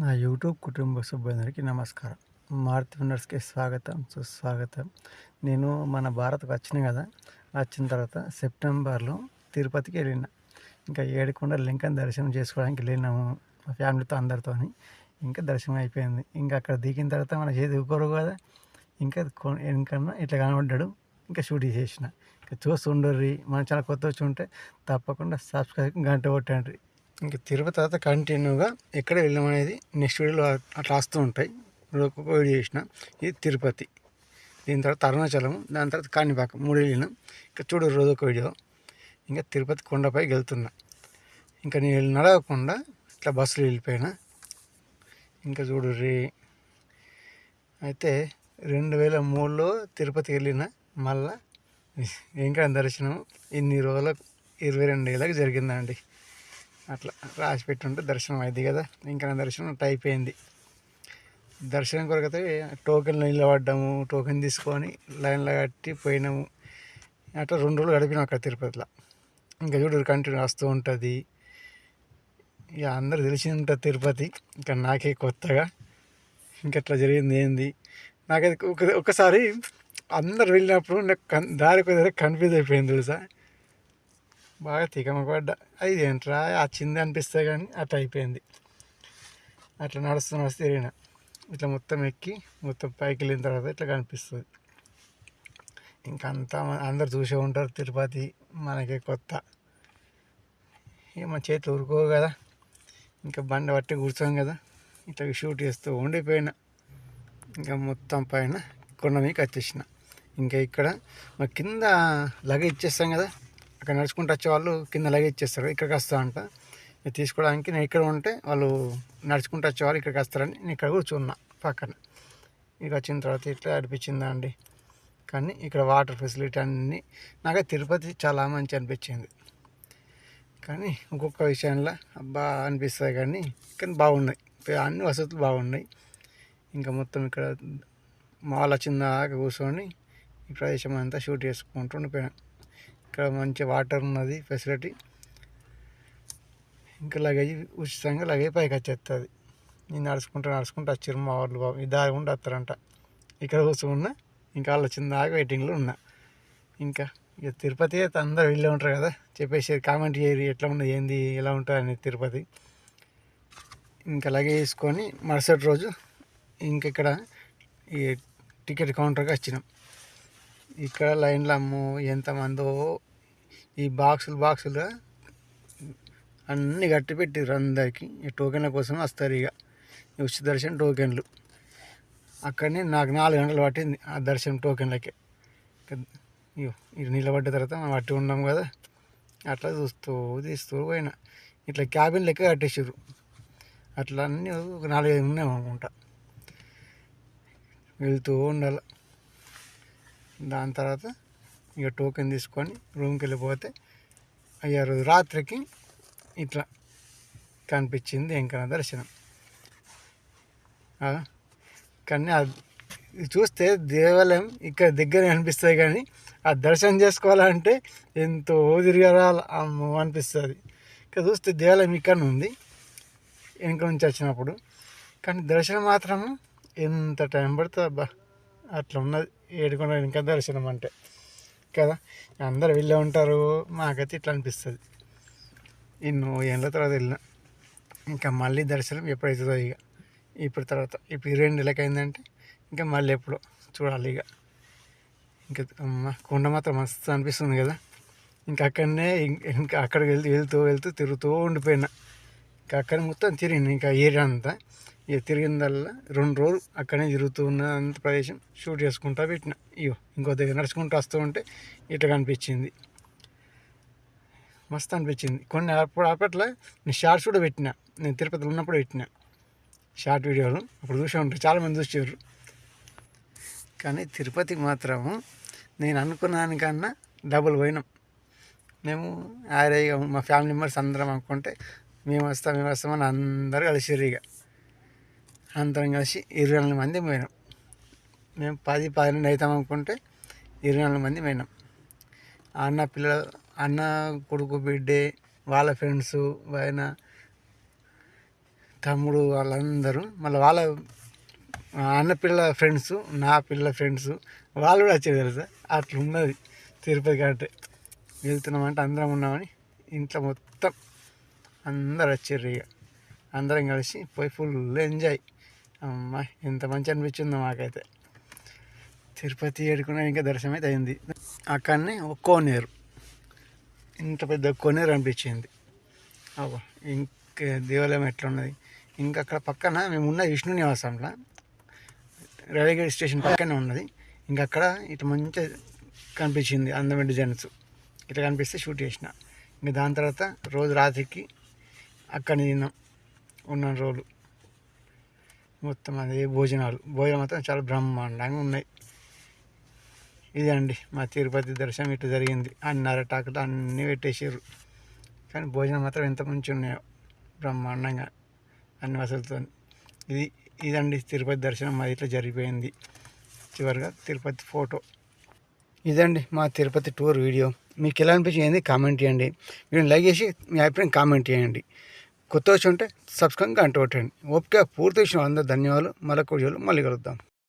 నా యూట్యూబ్ కుటుంబ సభ్యులందరికీ నమస్కారం. మారుతి విన్నర్స్కి స్వాగతం సుస్వాగతం. నేను మన భారత్కి వచ్చిన కదా వచ్చిన తర్వాత సెప్టెంబర్లో తిరుపతికి వెళ్ళిన. ఇంకా ఏడుకొండ లింకన్ దర్శనం చేసుకోవడానికి వెళ్ళినాము మా ఫ్యామిలీతో అందరితో ఇంకా దర్శనం అయిపోయింది. ఇంకా అక్కడ దిగిన తర్వాత మన చేతి ఊకోరు కదా ఇంకా కొ- వెనకన్నా ఇట్లా కనబడ్డాడు. ఇంకా షూటింగ్ చేసిన ఇంకా చూస్తుండర్రి మన చాలా కొత్త వచ్చి ఉంటే తప్పకుండా సబ్స్క్రైబ్ గంట కొట్టండి ఇంకా తిరుపతి తర్వాత కంటిన్యూగా ఎక్కడ వెళ్ళాం అనేది నెక్స్ట్ వీడియోలో అట్లా వస్తూ ఉంటాయి. ఒక్కొక్క వీడియో చేసిన ఇది తిరుపతి దీని తర్వాత అరుణాచలం దాని తర్వాత కాణిపాకం మూడు వెళ్ళినాం. ఇంకా చూడు రోజు ఒక వీడియో. ఇంకా తిరుపతి కొండపై వెళ్తున్నా. ఇంకా నేను నడవకుండా ఇట్లా బస్సులో వెళ్ళిపోయినా. ఇంకా చూడు రే అయితే రెండు వేల మూడులో తిరుపతికి వెళ్ళిన మళ్ళా ఇంకా దర్శనం ఇన్ని రోజుల ఇరవై రెండు ఏళ్ళకి జరిగిందండి. అట్లా రాసి పెట్టుంటే దర్శనం అయింది కదా. ఇంకా నా దర్శనం అయిపోయింది. దర్శనం కొరకైతే టోకెన్లు నిలబడ్డాము టోకెన్ తీసుకొని లైన్లో కట్టి పోయినాము. అట్లా రెండు రోజులు గడిపినాం అక్కడ తిరుపతిలో. ఇంకా చూడు కంటిన్యూ వస్తూ ఉంటుంది. ఇక అందరు తెలిసి ఉంటుంది తిరుపతి. ఇంకా నాకే కొత్తగా. ఇంకా అట్లా జరిగింది ఏంది? నాకైతే ఒక ఒకసారి అందరు వెళ్ళినప్పుడు నాకు దారి కొద్దిగా కన్ఫ్యూజ్ అయిపోయింది తెలుసా? బాగా తికమ అది ఏంట్రా వచ్చింది అనిపిస్తే కానీ అట్లా అయిపోయింది. అట్లా నడుస్తూ నడుస్తూ తిరిగిన. ఇట్లా మొత్తం ఎక్కి మొత్తం పైకి వెళ్ళిన తర్వాత ఇట్లా కనిపిస్తుంది. ఇంకా అంతా అందరు చూసే ఉంటారు తిరుపతి మనకే కొత్త. ఇక మన చేతులు ఊరుకో కదా. ఇంకా బండి పట్టి కూర్చోం కదా. ఇట్లా షూట్ చేస్తూ ఉండిపోయినా. ఇంకా మొత్తం పైన కొండ మీకు వచ్చేసిన. ఇంకా ఇక్కడ మా కింద లగేజ్ ఇచ్చేస్తాం కదా. అక్కడ నడుచుకుంటూ వచ్చే వాళ్ళు కింద లగేజ్ ఇచ్చేస్తారు. ఇక్కడికి వస్తా అంట నేను తీసుకోవడానికి నేను ఇక్కడ ఉంటే వాళ్ళు నడుచుకుంటూ వచ్చేవాళ్ళు ఇక్కడికి వస్తారని నేను ఇక్కడ కూర్చున్నా పక్కన. ఇక వచ్చిన తర్వాత ఇట్లా అనిపించిందా అండి? కానీ ఇక్కడ వాటర్ ఫెసిలిటీ అన్నీ నాకు తిరుపతి చాలా మంచి అనిపించింది. కానీ ఇంకొక విషయంలో అబ్బా అనిపిస్తుంది కానీ కానీ బాగున్నాయి. అన్ని వసతులు బాగున్నాయి. ఇంకా మొత్తం ఇక్కడ మాల్ వచ్చిన దాకా కూర్చొని ఈ ప్రదేశం అంతా షూట్ చేసుకుంటూ ఉండిపోయాను. ఇక్కడ మంచి వాటర్ ఉన్నది ఫెసిలిటీ ఇంకా లగేజ్ ఉచితంగా లగేజ్ పైకి వచ్చేస్తుంది నేను నడుచుకుంటూ నడుచుకుంటూ వచ్చారు మా వాళ్ళు బాబు. ఇది దారి గుండా వస్తారంట. ఇక్కడ కూర్చున్నా ఇంకా వాళ్ళు వచ్చిన దాకా వెయిటింగ్లో ఉన్నా. ఇంకా ఇక తిరుపతి అయితే అందరూ వెళ్ళే ఉంటారు కదా చెప్పేసి కామెంట్ చేయరు ఎట్లా ఉన్నది ఏంది ఎలా ఉంటుంది అనేది తిరుపతి. ఇంకా లగేజ్ వేసుకొని మరుసటి రోజు ఇంక ఇక్కడ ఈ టికెట్ కౌంటర్కి వచ్చినాం. ఇక్కడ లైన్లో అమ్ము ఎంతమందో ఈ బాక్సులు బాక్సులుగా అన్నీ కట్టి పెట్టిర్రు అందరికి. ఈ టోకెన్ల కోసం వస్తారు ఇక. ఉచిత దర్శనం టోకెన్లు. అక్కడనే నాకు నాలుగు గంటలు పట్టింది ఆ దర్శనం టోకెన్లకే. ఇక- ఇది నిలబడ్డ తర్వాత మనం పట్టి ఉన్నాం కదా. అట్లా చూస్తూ తీస్తూ పోయినా. ఇట్లా క్యాబిన్ లెక్క కట్టేసారు అట్లా అన్నీ ఒక నాలుగైదు ఉన్నాయి అనుకుంటా. వెళ్తూ ఉండాలి. దాని తర్వాత ఇక టోకెన్ తీసుకొని రూమ్కి వెళ్ళిపోతే అయ్యా రోజు రాత్రికి ఇట్లా కనిపించింది ఇంకా దర్శనం. కానీ అది చూస్తే దేవాలయం ఇక్కడ దగ్గర అనిపిస్తుంది కానీ ఆ దర్శనం చేసుకోవాలంటే ఎంతో తిరగరాలి అనిపిస్తుంది. ఇక్కడ చూస్తే దేవాలయం ఇక్కడ ఉంది వెనుక నుంచి వచ్చినప్పుడు. కానీ దర్శనం మాత్రం ఎంత టైం పడుతుంది అబ్బా అట్లా ఉన్నది. ఏడుకొండ ఇంకా దర్శనం అంటే. కదా? అందరు వెళ్ళే ఉంటారు. మాకైతే ఇట్లా అనిపిస్తుంది. ఎన్నో ఏళ్ళ తర్వాత వెళ్ళిన. ఇంకా మళ్ళీ దర్శనం ఎప్పుడైతుందో ఇక ఇప్పుడు తర్వాత ఇప్పుడు ఇరవై రెండు నెలలకు అయిందంటే ఇంకా మళ్ళీ ఎప్పుడో చూడాలి ఇక ఇంకా కొండ మాత్రం మస్తు అనిపిస్తుంది కదా? ఇంకా అక్కడనే ఇంకా అక్కడికి వెళ్తూ వెళ్తూ వెళ్తూ తిరుగుతూ ఉండిపోయినా. ఇంకా అక్కడ మొత్తం తిరిగింది ఇంకా ఏరియా అంతా ఇక తిరిగిందల్లా రెండు రోజులు అక్కడనే తిరుగుతూ ఉన్న అంత ప్రదేశం షూట్ చేసుకుంటా పెట్టిన. ఇయో ఇంకో దగ్గర నడుచుకుంటూ వస్తూ ఉంటే ఇట్లా కనిపించింది. మస్తు అనిపించింది. కొన్ని అప్పుడు అప్పట్లో నేను షార్ట్స్ కూడా పెట్టిన. నేను తిరుపతిలో ఉన్నప్పుడు పెట్టిన షార్ట్ వీడియోలు. అప్పుడు చూసే ఉంటారు. చాలామంది చూసారు కానీ తిరుపతికి మాత్రం నేను అనుకున్న దానికన్నా డబుల్ పోయినాం. మేము యారేగా మా ఫ్యామిలీ మెంబర్స్ అందరం అనుకుంటే మేము వస్తాం మేము వస్తామని అందరూ కలిసిరు ఇక అందరం కలిసి ఇరవై నాలుగు మంది పోయినాం. మేము పది పన్నెండు అవుతాం అనుకుంటే ఇరవై నాలుగు మంది పోయినాం. అన్న పిల్ల అన్న కొడుకు బిడ్డే వాళ్ళ ఫ్రెండ్స్ ఆయన తమ్ముడు వాళ్ళందరూ మళ్ళీ వాళ్ళ అన్న పిల్ల ఫ్రెండ్స్ నా పిల్ల ఫ్రెండ్స్ వాళ్ళు కూడా వచ్చేది తెలుసా? అట్లా ఉన్నది తిరుపతి కాబట్టి వెళ్తున్నామంటే అందరం ఉన్నామని ఇంట్లో మొత్తం అందరు వచ్చారు ఇక. అందరం కలిసి పోయి ఫుల్ ఎంజాయ్ అమ్మా ఎంత మంచి అనిపించిందో మాకైతే. తిరుపతి ఏడుకున్నా ఇంకా దర్శనం అయితే అయింది అక్కడనే ఒక కోనేరు. ఇంత పెద్ద కోనేరు అనిపించింది. అవ్వ ఇంకా దేవాలయం ఎట్లా ఉన్నది ఇంకా అక్కడ పక్కన మేము ఉన్న విష్ణు నివాసంలో రైల్వే స్టేషన్ పక్కనే ఉన్నది. ఇంకా అక్కడ ఇటు మంచిగా కనిపించింది అందమైన డిజైన్స్. ఇట్లా కనిపిస్తే షూట్ చేసిన. ఇంకా దాని తర్వాత రోజు రాత్రికి అక్కడ తిన్నాం. ఉన్న రోజులు. మొత్తం అదే భోజనాలు. భోజనం మాత్రం చాలా బ్రహ్మాండంగా ఉన్నాయి. ఇదే అండి మా తిరుపతి దర్శనం ఇటు జరిగింది. అన్ని అరటాకులు అన్నీ పెట్టేసారు కానీ భోజనం మాత్రం ఎంత మంచిగా ఉన్నాయో బ్రహ్మాండంగా అన్ని వసతులతో ఇది ఇదండి తిరుపతి దర్శనం మాది ఇట్లా జరిగిపోయింది. చివరిగా తిరుపతి ఫోటో. ఇదండి మా తిరుపతి టూర్ వీడియో. మీకు ఎలా అనిపించింది కామెంట్ చేయండి. మీరు లైక్ చేసి మీ అభిప్రాయం కామెంట్ చేయండి. కొత్త వచ్చి ఉంటే సబ్స్క్రైబ్ గంట కొట్టండి ఓపిక పూర్తి విషయం అందరూ ధన్యవాదాలు. మళ్ళీ వీడియోలో మళ్ళీ కలుద్దాం.